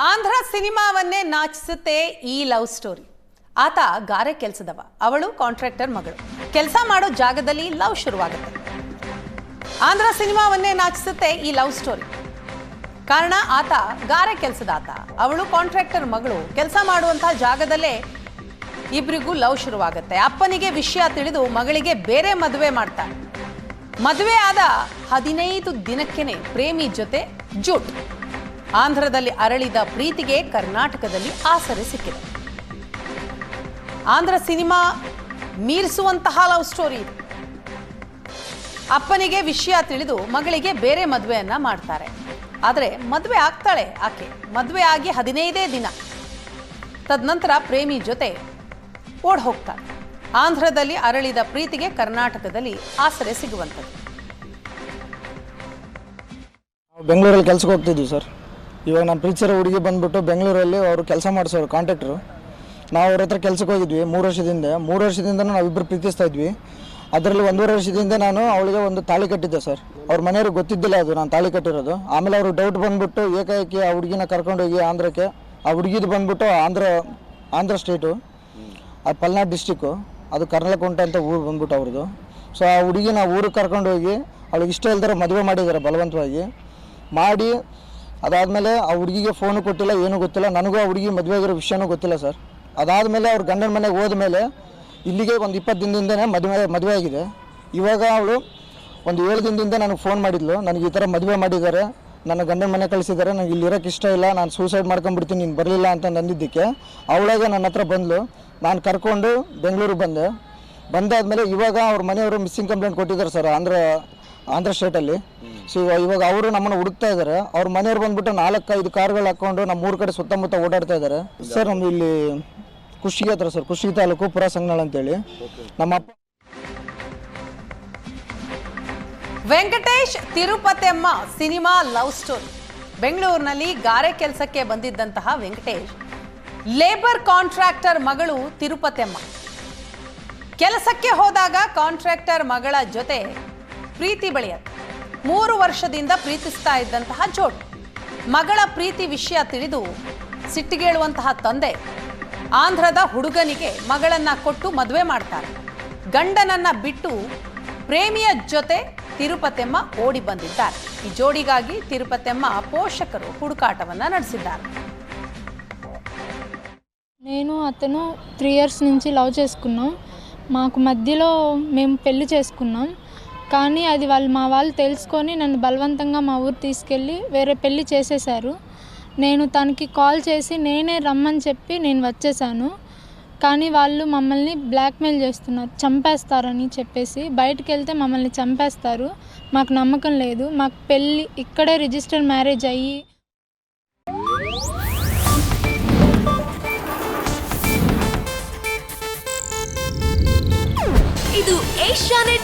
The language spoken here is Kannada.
ಆಂಧ್ರ ಸಿನಿಮಾವನ್ನೇ ನಾಚಿಸುತ್ತೆ ಈ ಲವ್ ಸ್ಟೋರಿ. ಆತ ಗಾರೆ ಕೆಲಸದವ. ಅವಳು ಕಾಂಟ್ರಾಕ್ಟರ್ ಮಗಳು. ಕೆಲಸ ಮಾಡೋ ಜಾಗದಲ್ಲಿ ಲವ್ ಶುರುವಾಗುತ್ತೆ. ಆಂಧ್ರ ಸಿನಿಮಾವನ್ನೇ ನಾಚಿಸುತ್ತೆ ಈ ಲವ್ ಸ್ಟೋರಿ. ಕಾರಣ ಆತ ಗಾರೆ ಕೆಲಸದ ಆತ ಅವಳು ಕಾಂಟ್ರಾಕ್ಟರ್ ಮಗಳು. ಕೆಲಸ ಮಾಡುವಂತಹ ಜಾಗದಲ್ಲೇ ಇಬ್ಬರಿಗೂ ಲವ್ ಶುರುವಾಗುತ್ತೆ. ಅಪ್ಪನಿಗೆ ವಿಷಯ ತಿಳಿದು ಮಗಳಿಗೆ ಬೇರೆ ಮದುವೆ ಮಾಡ್ತಾನೆ ಮದುವೆ ಆದ ಹದಿನೈದು ದಿನಕ್ಕೇನೆ ಪ್ರೇಮಿ ಜೊತೆ ಜೂಟ್. ಆಂಧ್ರದಲ್ಲಿ ಅರಳಿದ ಪ್ರೀತಿಗೆ ಕರ್ನಾಟಕದಲ್ಲಿ ಆಸರೆ ಸಿಕ್ಕಿದೆ. ಆಂಧ್ರ ಸಿನಿಮಾ ಮೀರಿಸುವಂತಹ ಲವ್ ಸ್ಟೋರಿ ಅಪ್ಪನಿಗೆ ವಿಷಯ ತಿಳಿದು ಮಗಳಿಗೆ ಬೇರೆ ಮದುವೆಯನ್ನ ಮಾಡ್ತಾರೆ. ಆದರೆ ಮದುವೆ ಆಗ್ತಾಳೆ ಆಕೆ. ಮದುವೆ ಆಗಿ ಹದಿನೈದೇ ದಿನ. ತದನಂತರ ಪ್ರೇಮಿ ಜೊತೆ ಓಡ್ ಹೋಗ್ತಾಳೆ. ಆಂಧ್ರದಲ್ಲಿ ಅರಳಿದ ಪ್ರೀತಿಗೆ ಕರ್ನಾಟಕದಲ್ಲಿ ಆಸರೆ ಸಿಗುವಂಥದ್ದು. ನಾವು ಬೆಂಗಳೂರಲ್ಲಿ ಕೆಲಸಕ್ಕೆ ಹೋಗ್ತಿದ್ವಿ ಸರ್. ಇವಾಗ ನಾನು ಪ್ರೀತಿಸಿರೋ ಹುಡುಗಿ ಬಂದ್ಬಿಟ್ಟು ಬೆಂಗಳೂರಲ್ಲಿ ಅವರು ಕೆಲಸ ಮಾಡಿಸೋರು ಕಾಂಟ್ರಾಕ್ಟ್ರು ನಾವು ಅವ್ರ ಹತ್ರ ಕೆಲಸಕ್ಕೆ ಹೋಗಿದ್ವಿ, ಮೂರು ವರ್ಷದಿಂದ. ಮೂರು ವರ್ಷದಿಂದ ನಾವಿಬ್ಬರು ಪ್ರೀತಿಸ್ತಾ ಇದ್ವಿ. ಅದರಲ್ಲಿ ಒಂದೂವರೆ ವರ್ಷದಿಂದ ನಾನು ಅವಳಿಗೆ ಒಂದು ತಾಳಿ ಕಟ್ಟಿದ್ದೆ ಸರ್. ಅವ್ರ ಮನೆಯವ್ರಿಗೆ ಗೊತ್ತಿದ್ದಿಲ್ಲ ಅದು, ನಾನು ತಾಳಿ ಕಟ್ಟಿರೋದು. ಆಮೇಲೆ ಅವರು ಡೌಟ್ ಬಂದ್ಬಿಟ್ಟು ಏಕಾಏಕಿ ಆ ಹುಡುಗಿನ ಕರ್ಕೊಂಡೋಗಿ ಆಂಧ್ರಕ್ಕೆ, ಆ ಹುಡುಗಿದು ಬಂದ್ಬಿಟ್ಟು ಆಂಧ್ರ ಆಂಧ್ರ ಸ್ಟೇಟು ಆ ಪಲ್ನಾಡು ಡಿಸ್ಟಿಕ್ಕು ಅದು ಕರ್ನಲಕುಂಟೆ ಅಂತ ಊರು ಬಂದ್ಬಿಟ್ಟು ಅವ್ರದ್ದು. ಸೊ ಆ ಹುಡುಗಿನ ಊರಿಗೆ ಕರ್ಕೊಂಡೋಗಿ ಅವಳಿಗೆ ಇಷ್ಟ ಇಲ್ದಾರ ಮದುವೆ ಮಾಡಿದ್ದಾರೆ ಬಲವಂತವಾಗಿ. ಮಾಡಿ ಅದಾದಮೇಲೆ ಆ ಹುಡುಗಿಗೆ ಫೋನು ಕೊಟ್ಟಿಲ್ಲ, ಏನೂ ಗೊತ್ತಿಲ್ಲ. ನನಗೂ ಆ ಹುಡುಗಿ ಮದುವೆ ಆಗಿರೋ ವಿಷಯನೂ ಗೊತ್ತಿಲ್ಲ ಸರ್ ಅದಾದಮೇಲೆ ಅವ್ರ ಗಂಡನ ಮನೆಗೆ ಹೋದ್ಮೇಲೆ ಇಲ್ಲಿಗೆ ಒಂದು ಇಪ್ಪತ್ತು ದಿನದಿಂದನೇ ಮದುವೆ ಮದುವೆ ಆಗಿದೆ. ಇವಾಗ ಅವಳು ಒಂದು ಏಳು ದಿನದಿಂದ ನನಗೆ ಫೋನ್ ಮಾಡಿದ್ಲು. ನನಗೆ ಈ ಥರ ಮದುವೆ ಮಾಡಿದ್ದಾರೆ. ನನ್ನ ಗಂಡನ ಮನೆ ಕಳಿಸಿದ್ದಾರೆ. ನನಗೆ ಇಲ್ಲಿ ಇರೋಕ್ಕೆ ಇಷ್ಟ ಇಲ್ಲ. ನಾನು ಸೂಸೈಡ್ ಮಾಡ್ಕೊಂಡ್ಬಿಡ್ತೀನಿ, ನೀನು ಬರಲಿಲ್ಲ ಅಂತ ನಂದಿದ್ದಕ್ಕೆ ಅವಳಾಗೆ ನನ್ನ ಹತ್ರ ಬಂದಳು ನಾನು ಕರ್ಕೊಂಡು ಬೆಂಗಳೂರಿಗೆ ಬಂದೆ. ಬಂದಾದಮೇಲೆ ಇವಾಗ ಅವ್ರ ಮನೆಯವರು ಮಿಸ್ಸಿಂಗ್ ಕಂಪ್ಲೇಂಟ್ ಕೊಟ್ಟಿದ್ದಾರೆ ಸರ್ ಆಂಧ್ರ ಆಂಧ್ರ ಸ್ಟೇಟಲ್ಲಿ ಸೊ ಇವಾಗ ಅವರು ನಮ್ಮನ್ನು ಹುಡುಕ್ತಾ ಇದ್ದಾರೆ ಅವ್ರ ಮನೆಯವ್ರು ಬಂದ್ಬಿಟ್ಟು ನಾಲ್ಕೈದು ಕಾರ್ಗಳು ಹಾಕೊಂಡು ನಮ್ಮ ಊರ ಕಡೆ ಸುತ್ತಮುತ್ತ ಓಡಾಡ್ತಾ ಇದ್ದಾರೆ ಸರ್ ನಮ್ದು ಇಲ್ಲಿ ಕುಷ್ಟಗಿ ಹತ್ರ ಸರ್ ಕುಷ್ಟಗಿ ತಾಲೂಕು ಪುರ ಸಂಗನಾಳ್ ಅಂತೇಳಿ. ನಮ್ಮ Venkatesh Tirupatiyamma cinema love story. ಬೆಂಗಳೂರಿನಲ್ಲಿ ಗಾರೆ ಕೆಲಸಕ್ಕೆ ಬಂದಿದ್ದಂತಹ ವೆಂಕಟೇಶ್ ಲೇಬರ್ ಕಾಂಟ್ರಾಕ್ಟರ್ ಮಗಳು ತಿರುಪತಿಯಮ್ಮ ಕೆಲಸಕ್ಕೆ ಹೋದಾಗ ಕಾಂಟ್ರಾಕ್ಟರ್ ಮಗಳ ಜೊತೆ ಪ್ರೀತಿ ಬೆಳೆಯುತ್ತೆ ಮೂರು ವರ್ಷದಿಂದ ಪ್ರೀತಿಸ್ತಾ ಇದ್ದಂತಹ ಜೋಡ್ ಮಗಳ ಪ್ರೀತಿ ವಿಷಯ ತಿಳಿದು ಸಿಟ್ಟಿಗೇಳುವಂತಹ ತಂದೆ ಆಂಧ್ರದ ಹುಡುಗನಿಗೆ ಮಗಳನ್ನ ಕೊಟ್ಟು ಮದುವೆ ಮಾಡ್ತಾರೆ ಗಂಡನನ್ನ ಬಿಟ್ಟು ಪ್ರೇಮಿಯ ಜೊತೆ ತಿರುಪತಿಯಮ್ಮ ಓಡಿ ಬಂದಿದ್ದಾರೆ ಈ ಜೋಡಿಗಾಗಿ తిరుపతమ్మ ಪೋಷಕರು ಹುಡುಕಾಟವನ್ನ ನಡೆಸಿದ್ದಾರೆ నేను అతను త్రీ ఇయర్స్ నుంచి లవ్ చేసుకున్నాం మాకు మధ్యలో మేము పెళ్లి చేసుకున్నాం కానీ అది వాళ్ళు మా వాళ్ళు తెలుసుకొని నన్ను బలవంతంగా మా ఊరు తీసుకెళ్ళి వేరే పెళ్ళి చేసేశారు. నేను తనకి కాల్ చేసి నేనే రమ్మని చెప్పి నేను వచ్చేసాను కానీ వాళ్ళు మమ్మల్ని బ్లాక్మెయిల్ చేస్తున్నారు చంపేస్తారని చెప్పేసి బయటకు వెళ్తే మమ్మల్ని చంపేస్తారు. మాకు నమ్మకం లేదు. మాకు పెళ్ళి ఇక్కడే రిజిస్టర్ మ్యారేజ్ అయ్యి ఇది ఏషియానెట్